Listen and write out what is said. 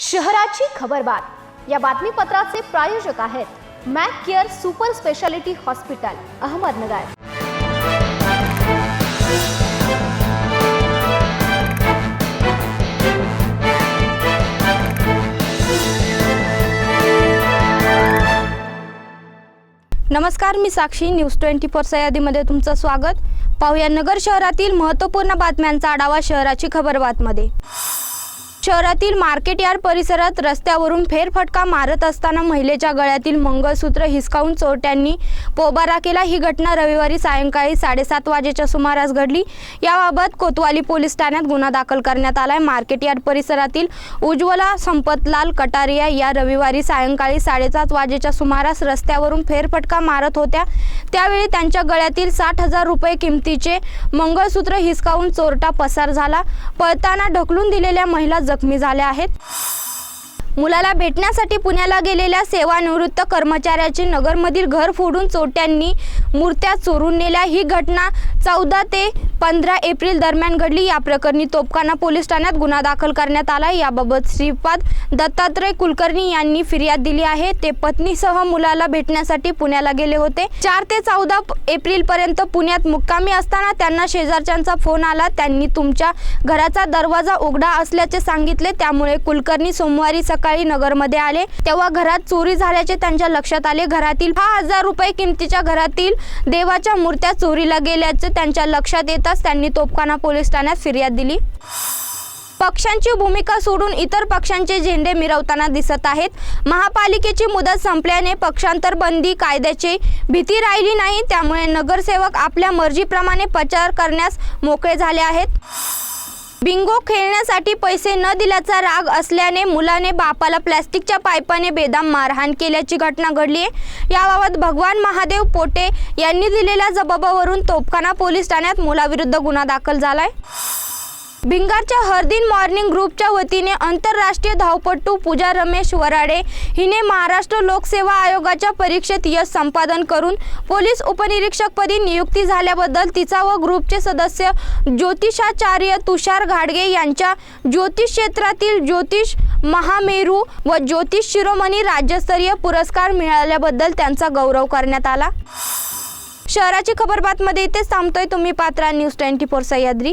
शहराची खबरबात या बातमीपत्राचे प्रायोजक आहेत Mac care super speciality hospital Ahmednagar. नमस्कार मी साक्षी. न्यूज ट्वेंटी फोर यादीमध्ये तुमचं स्वागत. पाहूया नगर शहरातील महत्त्वपूर्ण बातम्यांचा आढावा शहराची खबर बातमध्ये. शहरातील मार्केट यार्ड परिसरात रस्त्यावरून फेरफटका मारत असताना महिलेच्या गळ्यातील मंगळसूत्र हिसकावून चोरट्यांनी पोबारा केला. ही घटना रविवारी सायंकाळी साडेसात वाजेच्या सुमारास घडली. याबाबत कोतवाली पोलीस ठाण्यात गुन्हा दाखल करण्यात आलाय. मार्केट यार्ड परिसरातील उज्ज्वला संपतलाल कटारिया या रविवारी सायंकाळी साडेसात वाजेच्या सुमारास रस्त्यावरून फेरफटका मारत होत्या. त्यावेळी त्यांच्या गळ्यातील साठ हजार रुपये किमतीचे मंगळसूत्र हिसकावून चोरटा पसार झाला. पळताना ढकलून दिलेल्या महिला जखमी झाल्या आहेत. मुलाला भेटण्यासाठी पुण्याला गेलेल्या सेवानिवृत्त कर्मचाऱ्याचे नगरमधील घर फोडून चोट्यांनी मूर्त्या चोरून नेल्या. ही घटना चौदा ते पंधरा एप्रिल दरम्यान घडली. या प्रकरणी तोपखाना पोलीस ठाण्यात गुन्हा दाखल करण्यात आला. याबाबत श्रीपाद दत्तात्रय कुलकर्णी यांनी फिर्याद दिली आहे. ते पत्नीसह मुलाला भेटण्यासाठी पुण्याला गेले होते. चार ते चौदा एप्रिल पर्यंत पुण्यात मुक्कामी असताना त्यांना शेजारच्यांचा फोन आला. त्यांनी तुमच्या घराचा दरवाजा उघडा असल्याचे सांगितले. त्यामुळे कुलकर्णी सोमवारी सकाळी नगरमध्ये आले. तेव्हा घरात चोरी झाल्याचे त्यांच्या लक्षात आले. घरातील दहा हजार रुपये किमतीच्या घरातील देवाच्या मूर्त्या चोरीला गेल्याचे त्यांच्या लक्षात येताच त्यांनी तोपखाना पोलीस ठाण्यात फिर्याद दिली. पक्षांची भूमिका सोडून इतर पक्षांचे झेंडे मिरवताना दिसत आहेत. महापालिकेची मुदत संपल्याने पक्षांतर बंदी कायद्याची भीती राहिली नाही. त्यामुळे नगरसेवक आपल्या मर्जीप्रमाणे प्रचार करण्यास मोकळे झाले आहेत. बिंगो खेळण्यासाठी पैसे न दिल्याचा राग असल्याने मुलाने बापाला प्लॅस्टिकच्या पाईपाने बेदाम मारहाण केल्याची घटना घडली आहे. याबाबत भगवान महादेव पोटे यांनी दिलेल्या जबाबावरून तोपखाना पोलीस ठाण्यात मुलाविरुद्ध गुन्हा दाखल झालाय. भिंगारच्या हरदिन मॉर्निंग ग्रुपच्या वतीने आंतरराष्ट्रीय धावपटू पूजा रमेश वराडे हिने महाराष्ट्र लोकसेवा आयोगाच्या परीक्षेत यश संपादन करून पोलीस उपनिरीक्षकपदी नियुक्ती झाल्याबद्दल तिचा व ग्रुपचे सदस्य ज्योतिषाचार्य तुषार घाडगे यांच्या ज्योतिष क्षेत्रातील ज्योतिष महामेरू व ज्योतिष शिरोमणी राज्यस्तरीय पुरस्कार मिळाल्याबद्दल त्यांचा गौरव करण्यात आला. शहराची खबर बातमध्ये इथेच थांबतोय. तुम्ही पात्रा न्यूज ट्वेंटी फोर सह्याद्री.